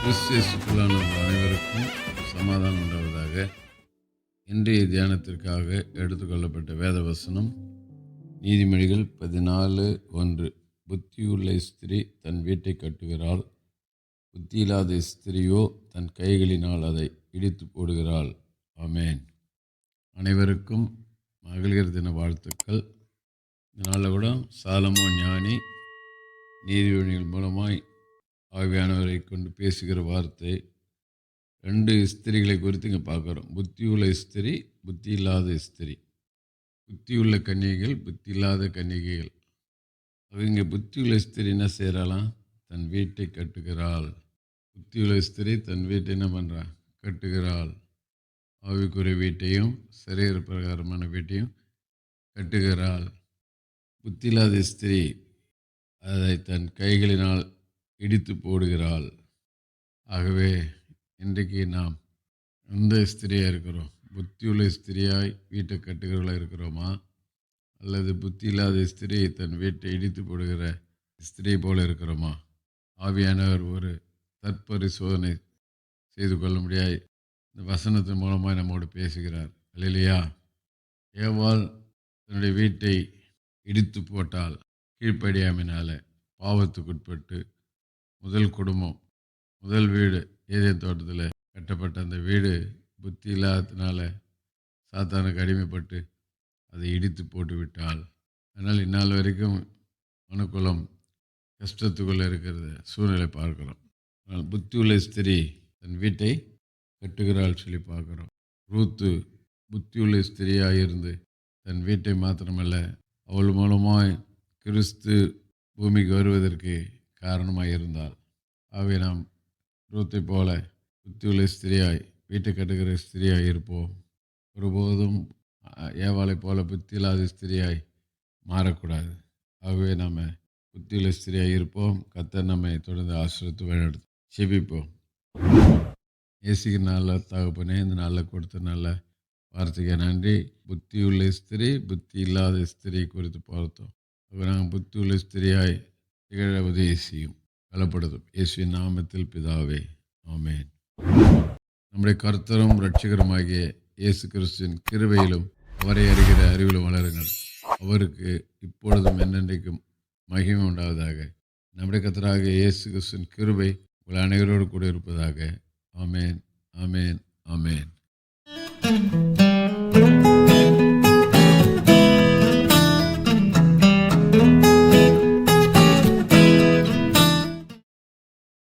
கிறிஸ்தியசுக்குள்ளான அனைவருக்கும் சமாதானம் உண்டாவதாக. இன்றைய தியானத்திற்காக எடுத்துக்கொள்ளப்பட்ட வேத வசனம் நீதிமொழிகள் பதினாலு ஒன்று. புத்தியுள்ள ஸ்திரீ தன் வீட்டை கட்டுகிறாள் புத்தியில்லாத ஸ்திரியோ தன் கைகளினால் அதை இடித்து போடுகிறாள். ஆமேன். அனைவருக்கும் மகளிர் தின வாழ்த்துக்கள். இதனால் கூட சாலமோ ஞானி நீதிமொழிகள் மூலமாய் ஆவியானவரை கொண்டு பேசுகிற வார்த்தை. ரெண்டு ஸ்திரிகளை குறித்து இங்கே பார்க்குறோம். புத்தியுள்ள ஸ்திரி புத்தி இல்லாத ஸ்திரி. புத்தியுள்ள கன்னிகைகள் புத்தி இல்லாத கன்னிகைகள் அவங்க புத்தியுள்ள ஸ்திரி என்ன செய்கிறாளாம் தன் வீட்டை கட்டுகிறாள். புத்தியுள்ள ஸ்திரி தன் வீட்டை என்ன பண்ணுறா கட்டுகிறாள். ஆவிக்குரிய வீட்டையும் சரீர பிரகாரமான வீட்டையும் கட்டுகிறாள். புத்தி இல்லாத ஸ்திரீ அதை தன் கைகளினால் இடித்து போடுகிறாள். ஆகவே இன்றைக்கு நாம் எந்த ஸ்திரியாக இருக்கிறோம்? புத்தியுள்ள ஸ்திரியாய் வீட்டை கட்டுகிறவர்களாக இருக்கிறோமா? அல்லது புத்தி இல்லாத ஸ்திரியை தன் வீட்டை இடித்து போடுகிற ஸ்திரி போல இருக்கிறோமா? ஆவியானவர் ஒரு தற்பரிசோதனை செய்து கொள்ள முடியாது இந்த வசனத்தின் மூலமாக நம்மோடு பேசுகிறார். இல்லையா ஏவாள் தன்னுடைய வீட்டை இடித்து போட்டால் கீழ்ப்படியாமினால பாவத்துக்குட்பட்டு முதல் குடும்பம் முதல் வீடு ஏதேன் தோட்டத்தில் கட்டப்பட்ட அந்த வீடு புத்தி இல்லாததுனால சாத்தானுக்கு அடிமைப்பட்டு அதை இடித்து போட்டு விட்டாள். அதனால் இந்நாள் வரைக்கும் மனுக்குலம் கஷ்டத்துக்குள்ளே இருக்கிறத சூழ்நிலை பார்க்குறோம். ஆனால் புத்தி உள்ள ஸ்திரீ தன் வீட்டை கட்டுகிறாள் சொல்லி பார்க்குறோம். ரூத்து புத்தியுள்ள ஸ்திரியாக இருந்து தன் வீட்டை மாத்திரமல்ல அவள் மூலமாய் கிறிஸ்து பூமிக்கு வருவதற்கு காரணமாக இருந்தாள் அவை நாம் ரூத்தை போல புத்தியுள்ள ஸ்திரியாய் வீட்டை கட்டுகிற ஸ்திரியாய் இருப்போம். ஒருபோதும் ஏவாளை போல புத்தி இல்லாத ஸ்திரியாய் மாறக்கூடாது. ஆகவே நாம் புத்தியுள்ள ஸ்திரியாக இருப்போம். கத்தர் நம்மை தொடர்ந்து ஆசிரியத்து வழிநடத்தும். செபிப்போம் ஏசிக்கு நல்ல தகப்பனே இந்த நாளில் கொடுத்த நல்ல வார்த்தைக்கு நன்றி. புத்தி உள்ள ஸ்திரீ புத்தி இல்லாத ஸ்திரீ குறித்து பார்த்தோம். அப்போ நாங்கள் புத்தி உள்ள ஸ்திரியாய் திகழ உதவி பலப்படுதும். இயேசுவின் நாமத்தில் பிதாவே ஆமேன். நம்முடைய கர்த்தரும் ரட்சிகருமாகிய இயேசு கிறிஸ்துவின் கிருவையிலும் அவரை அறிகிற அறிவிலும் வளருங்கள். அவருக்கு இப்பொழுதும் என்னென்றைக்கும் மகிமை உண்டாவதாக. நம்முடைய கர்த்தராக இயேசு கிறிஸ்துவின் கிருவை உங்கள் அனைவரோடு கூட இருப்பதாக. ஆமேன் ஆமேன் ஆமேன்.